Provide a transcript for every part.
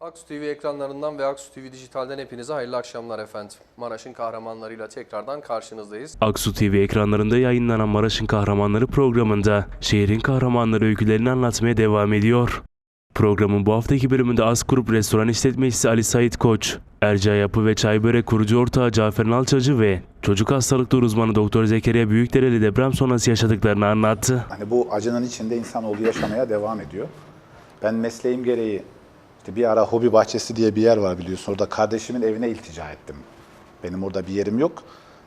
Aksu TV ekranlarından ve Aksu TV Dijital'den hepinize hayırlı akşamlar efendim. Maraş'ın kahramanlarıyla tekrardan karşınızdayız. Aksu TV ekranlarında yayınlanan Maraş'ın Kahramanları programında şehrin kahramanları öykülerini anlatmaya devam ediyor. Programın bu haftaki bölümünde As Grup Restoran İşletmecisi Ali Sait Koç, Erca Yapı ve Çay Börek kurucu ortağı Cafer Nalçacı ve çocuk hastalıkları uzmanı Doktor Zekeriya Büyükdereli deprem sonrası yaşadıklarını anlattı. Hani bu acının içinde insanoğlu yaşamaya devam ediyor. Ben mesleğim gereği işte bir ara hobi bahçesi diye bir yer var biliyorsun. Orada kardeşimin evine iltica ettim. Benim orada bir yerim yok.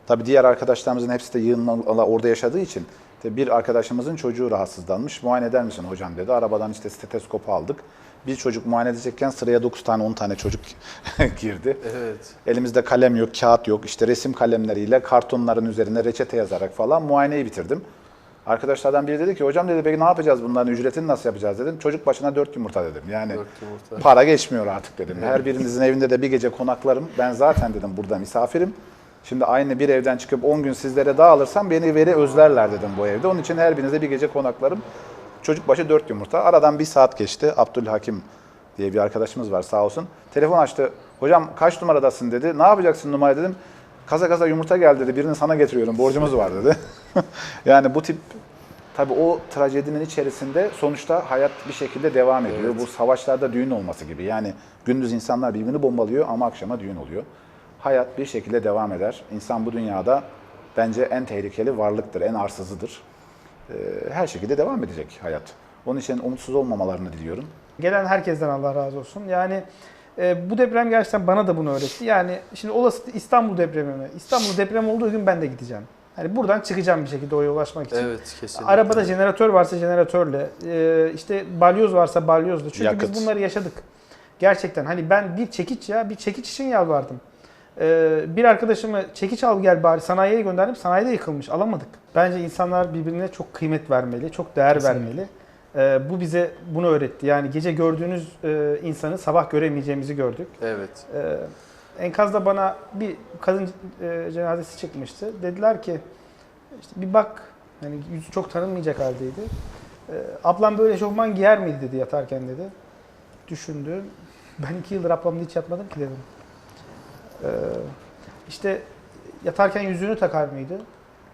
Tabii diğer arkadaşlarımızın hepsi de yığınla orada yaşadığı için işte bir arkadaşımızın çocuğu rahatsızlanmış. Muayene eder misin hocam dedi. Arabadan işte stetoskopu aldık. Bir çocuk muayene edecekken sıraya 9 tane 10 tane çocuk girdi. Evet. Elimizde kalem yok, kağıt yok. İşte resim kalemleriyle kartonların üzerine reçete yazarak falan muayeneyi bitirdim. Arkadaşlardan biri dedi ki hocam dedi peki ne yapacağız bunların ücretini nasıl yapacağız dedim. Çocuk başına dört yumurta dedim. Yani Dört yumurta. para geçmiyor artık dedim. Her birinizin evinde de bir gece konaklarım. Ben zaten dedim burada misafirim. Şimdi aynı bir evden çıkıp 10 gün sizlere dağılırsam beni veri özlerler dedim bu evde. Onun için her birinize bir gece konaklarım. Çocuk başı dört yumurta. Aradan bir saat geçti. Abdülhakim diye bir arkadaşımız var sağ olsun. Telefon açtı. Hocam kaç numaradasın dedi. Ne yapacaksın numara dedim. Kaza kaza yumurta geldi dedi. Birini sana getiriyorum. Borcumuz var dedi. yani bu tip tabii o trajedinin içerisinde sonuçta hayat bir şekilde devam ediyor. Bu savaşlarda düğün olması gibi. Yani gündüz insanlar birbirini bombalıyor ama akşama düğün oluyor. Hayat bir şekilde devam eder. İnsan bu dünyada bence en tehlikeli varlıktır, en arsızıdır. Ee, Her şekilde devam edecek hayat. Onun için umutsuz olmamalarını diliyorum. Gelen herkesten Allah razı olsun. Yani e, bu deprem gerçekten bana da bunu öğretti. Yani şimdi olası İstanbul depremi mi? İstanbul deprem olduğu gün ben de gideceğim. Yani buradan çıkacağım bir şekilde oraya ulaşmak için. Evet kesinlikle. Arabada jeneratör varsa jeneratörle, e, işte balyoz varsa balyozla. Çünkü Yakıt. biz bunları yaşadık. Gerçekten hani ben bir çekiç ya, bir çekiç için yalvardım. E, bir arkadaşımı çekiç al gel bari sanayiye gönderdim. Sanayide yıkılmış, alamadık. Bence insanlar birbirine çok kıymet vermeli, çok değer vermeli. E, bu bize bunu öğretti. Yani gece gördüğünüz e, insanı sabah göremeyeceğimizi gördük. Evet. Ee, enkazda bana bir kadın e, cenazesi çıkmıştı. Dediler ki işte bir bak yani yüzü çok tanınmayacak haldeydi. Ee, ablam böyle eşofman giyer miydi dedi yatarken dedi. Düşündü. Ben iki yıldır ablamla hiç yatmadım ki dedim. Ee, işte yatarken yüzüğünü takar mıydı?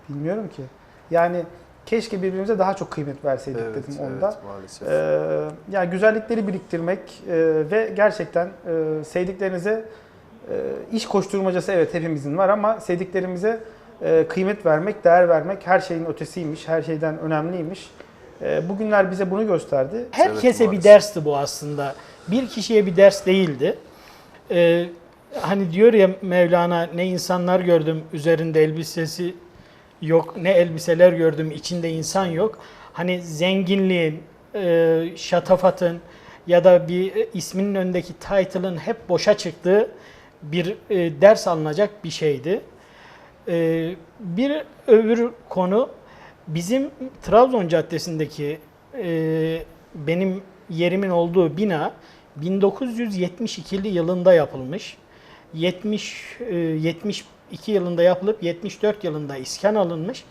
Bilmiyorum ki. Yani keşke birbirimize daha çok kıymet verseydik Evet, dedim evet, onda. maalesef. Ee, yani güzellikleri biriktirmek e, ve gerçekten e, sevdiklerinize e, iş koşturmacası evet hepimizin var ama sevdiklerimize e, kıymet vermek, değer vermek her şeyin ötesiymiş, her şeyden önemliymiş. E, bugünler bize bunu gösterdi. Herkese bir maalesef. dersti bu aslında. Bir kişiye bir ders değildi. Ee, hani diyor ya Mevlana ne insanlar gördüm üzerinde elbisesi yok, ne elbiseler gördüm içinde insan yok. Hani zenginliğin, e, şatafatın ya da bir e, isminin önündeki title'ın hep boşa çıktığı bir e, ders alınacak bir şeydi. Ee, bir öbür konu bizim Trabzon Caddesi'ndeki e, benim yerimin olduğu bina 1972 yılında yapılmış. 70 e, 72 yılında yapılıp 74 yılında iskan alınmış.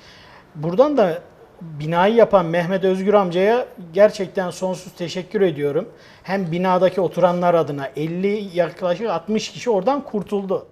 Buradan da binayı yapan Mehmet Özgür amcaya gerçekten sonsuz teşekkür ediyorum. Hem binadaki oturanlar adına 50 yaklaşık 60 kişi oradan kurtuldu.